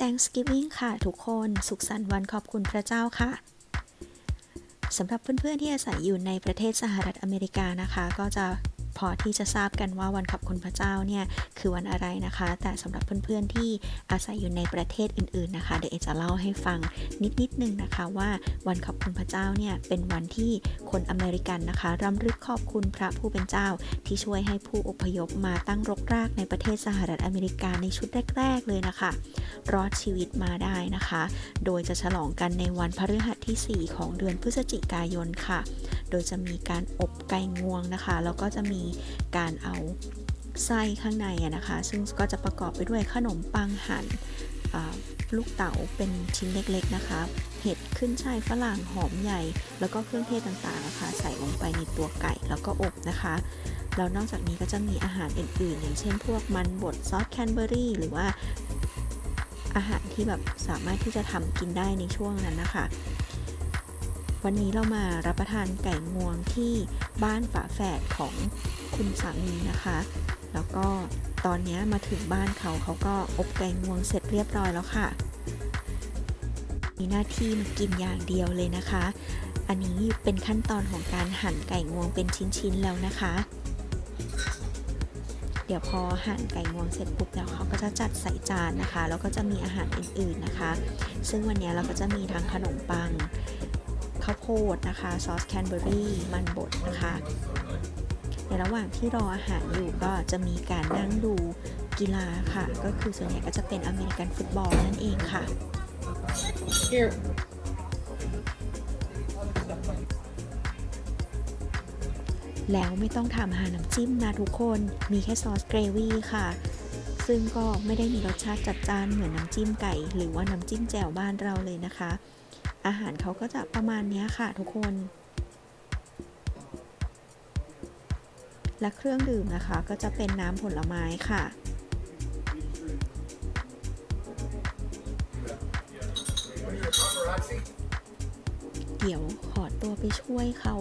Thanksgiving ค่ะทุกคน สุขสันต์วันขอบคุณพระเจ้าค่ะสำหรับเพื่อนๆที่อาศัยอยู่ในประเทศสหรัฐอเมริกานะคะ ก็จะ พอที่จะทราบกันว่าวันขอบคุณพระเจ้าเนี่ยคือวันอะไรนะคะ แต่สำหรับเพื่อนๆที่อาศัยอยู่ในประเทศอื่นๆนะคะเดี๋ยวเอจะเล่าให้ฟังนิดๆนึงนะคะว่าวันขอบคุณพระเจ้าเนี่ยเป็นวันที่คนอเมริกันนะคะรำลึกขอบคุณพระผู้เป็นเจ้า ที่ช่วยให้ผู้อพยพมาตั้งรกรากในประเทศสหรัฐอเมริกาในชุดแรก ๆ เลยนะคะ รอดชีวิตมาได้นะคะ โดยจะฉลองกันในวันพฤหัสที่ 4 ของเดือนพฤศจิกายนค่ะ โดยจะมีการอบไก่งวงนะคะ แล้วก็จะมีการเอาไส้ข้างในนะคะ ซึ่งก็จะประกอบไปด้วยขนมปังหั่นอ่าลูกเต๋าเป็นชิ้นเล็กๆนะคะ เห็ดขึ้นช่ายฝรั่งหอมใหญ่ แล้วก็เครื่องเทศต่างๆนะคะใส่ลงไปในตัวไก่แล้วก็อบนะคะ แล้วนอกจากนี้ก็จะมีอาหารอื่น ๆ อย่างเช่นพวกมันบดซอสแคนเบอรี่หรือว่าอาหารที่แบบสามารถที่จะทำกินได้ในช่วงนั้นนะคะ วันนี้เรามารับประทานไก่งวงที่บ้านฝาแฝดของ คุณสามีนะคะ แล้วก็ตอนนี้มาถึงบ้านเขาเขาก็อบไก่งวงเสร็จเรียบร้อยแล้วค่ะ มีหน้าที่มากินอย่างเดียวเลยนะคะ อันนี้เป็นขั้นตอนของการหั่นไก่งวงเป็นชิ้นๆแล้วนะคะ เดี๋ยวพอหั่นไก่งวงเสร็จปุ๊บแล้วเขาก็จะจัดใส่จานนะคะ แล้วก็จะมีอาหารอื่นๆนะคะ ซึ่งวันนี้เราก็จะมีทั้งขนมปังข้าวโพดนะคะ ซอสแคนเบอรี่ มันบดนะคะ ในระหว่างที่รออาหารอยู่ก็จะมีการนั่งดูกีฬาค่ะ ก็คือส่วนใหญ่ก็จะเป็นอเมริกันฟุตบอลนั่นเองค่ะ Here. แล้วไม่ต้องทำหาน้ำจิ้มนะทุกคน มีแค่ซอสเกรวี่ค่ะ ซึ่งก็ไม่ได้มีรสชาติจัดจ้านเหมือนน้ำจิ้มไก่ หรือว่าน้ำจิ้มแจ่วบ้านเราเลยนะคะ อาหารเขาก็จะประมาณเนี้ยค่ะทุกคน และเครื่องดื่มนะคะ ก็จะเป็นน้ำผลไม้ค่ะ เดี๋ยวขอตัวไปช่วยเขา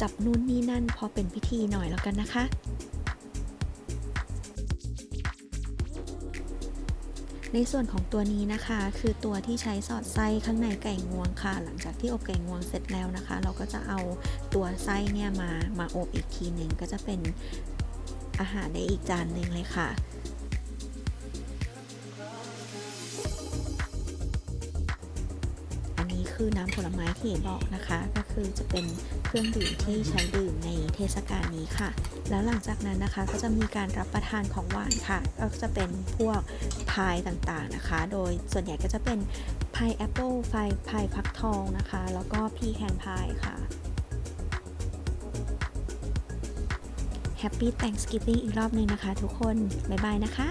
จับนู่นนี่นั่นพอเป็นพิธีหน่อยแล้วกันนะคะ ในส่วนของตัวนี้นะคะ คือตัวที่ใช้สอดไส้ข้างในไก่งวงค่ะ หลังจากที่อบไก่งวงเสร็จแล้วนะคะ เราก็จะเอาตัวไส้เนี่ยมามาอบอีกทีหนึ่งก็จะเป็นอาหารในอีกจานหนึ่งเลยค่ะอันนี้คือน้ำผลไม้ที่เอบอกนะคะ ก็คือจะเป็นเครื่องดื่มที่ใช้ดื่มในเทศกาลนี้ค่ะ แล้วหลังจากนั้นนะคะก็จะมีการรับประทานของหวานค่ะ ก็จะเป็นพวก พายต่างๆนะคะ โดยส่วนใหญ่ก็จะเป็นพายแอปเปิลพายพายฟักทองนะคะ แล้วก็พีแคนพายค่ะ Happy Thanksgiving อีกรอบหนึ่งนะคะทุกคน บ๊ายบายนะคะ